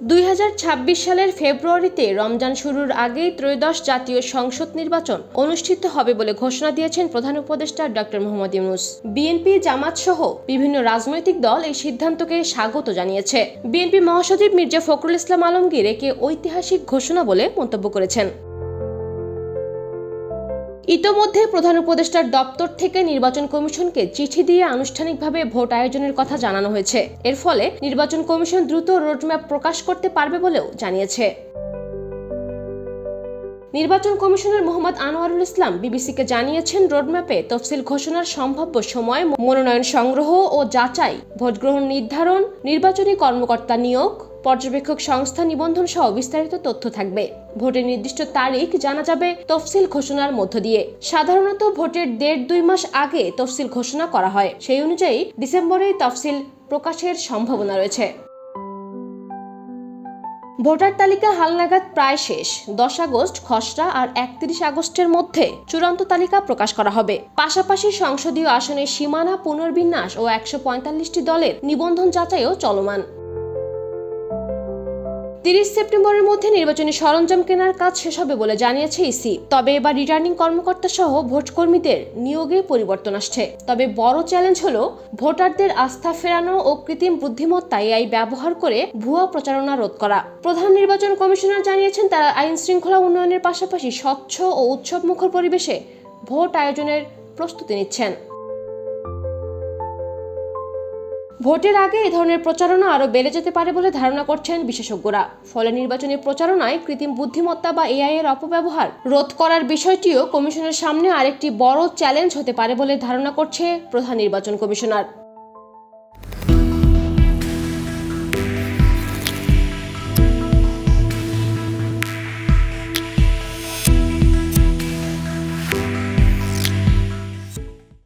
দুই হাজার ছাব্বিশ সালের ফেব্রুয়ারিতে রমজান শুরুর আগেই ত্রয়োদশ জাতীয় সংসদ নির্বাচন অনুষ্ঠিত হবে বলে ঘোষণা দিয়েছেন প্রধান উপদেষ্টা ডক্টর মোহাম্মদ ইউনুস। বিএনপি জামাত সহ বিভিন্ন রাজনৈতিক দল এই সিদ্ধান্তকে স্বাগত জানিয়েছে। বিএনপি মহাসচিব মির্জা ফখরুল ইসলাম আলমগীর একে ঐতিহাসিক ঘোষণা বলে মন্তব্য করেছেন। ইতোমধ্যে প্রধান উপদেষ্টার দপ্তর থেকে নির্বাচন কমিশনকে চিঠি দিয়ে আনুষ্ঠানিকভাবে ভোট আয়োজনের কথা জানানো হয়েছে। এর ফলে নির্বাচন কমিশন দ্রুত রোডম্যাপ প্রকাশ করতে পারবে বলেও জানিয়েছে। নির্বাচন কমিশনার মোহাম্মদ আনোয়ারুল ইসলাম বিবিসিকে জানিয়েছেন, রোডম্যাপে তফসিল ঘোষণার সম্ভাব্য সময়, মনোনয়ন সংগ্রহ ও যাচাই, ভোটগ্রহণ নির্ধারণ, নির্বাচনী কর্মকর্তা নিয়োগ, পর্যবেক্ষক সংস্থা নিবন্ধন সহ বিস্তারিত তথ্য থাকবে। ভোটের নির্দিষ্ট তারিখ জানা যাবে তফসিল ঘোষণার মধ্য দিয়ে। সাধারণত ভোটের দেড় দুই মাস আগে তফসিল ঘোষণা করা হয়। সেই অনুযায়ী ডিসেম্বরেই তফসিল প্রকাশের সম্ভাবনা রয়েছে। ভোটার তালিকা হালনাগাদ প্রায় শেষ। দশ আগস্ট, খসড়া আর একত্রিশ আগস্টের মধ্যে চূড়ান্ত তালিকা প্রকাশ করা হবে। পাশাপাশি সংসদীয় আসনের সীমানা পুনর্বিন্যাস ও একশো দলের নিবন্ধন যাচাইও চলমান। তিরিশ সেপ্টেম্বরের মধ্যে নির্বাচনী সরঞ্জাম কেনার কাজ শেষ হবে বলে জানিয়েছে ইসি। তবে এবার রিটার্নিং কর্মকর্তা সহ ভোটকর্মীদের নিয়োগে পরিবর্তন আসছে। তবে বড় চ্যালেঞ্জ হলো, ভোটারদের আস্থা ফেরানো ও কৃত্রিম বুদ্ধিমত্তা এআই ব্যবহার করে ভুয়া প্রচারণা রোধ করা। প্রধান নির্বাচন কমিশনার জানিয়েছেন, তারা আইন শৃঙ্খলা উন্নয়নের পাশাপাশি স্বচ্ছ ও উৎসবমুখর পরিবেশে ভোট আয়োজনের প্রস্তুতি নিচ্ছেন। ভোটের আগে এ ধরনের প্রচারণা আরও বেড়ে যেতে পারে বলে ধারণা করছেন বিশেষজ্ঞরা। ফলে নির্বাচনী প্রচারণায় কৃত্রিম বুদ্ধিমত্তা বা এআই এর অপব্যবহার রোধ করার বিষয়টিও কমিশনের সামনে আরেকটি বড় চ্যালেঞ্জ হতে পারে বলে ধারণা করছে প্রধান নির্বাচন কমিশনার।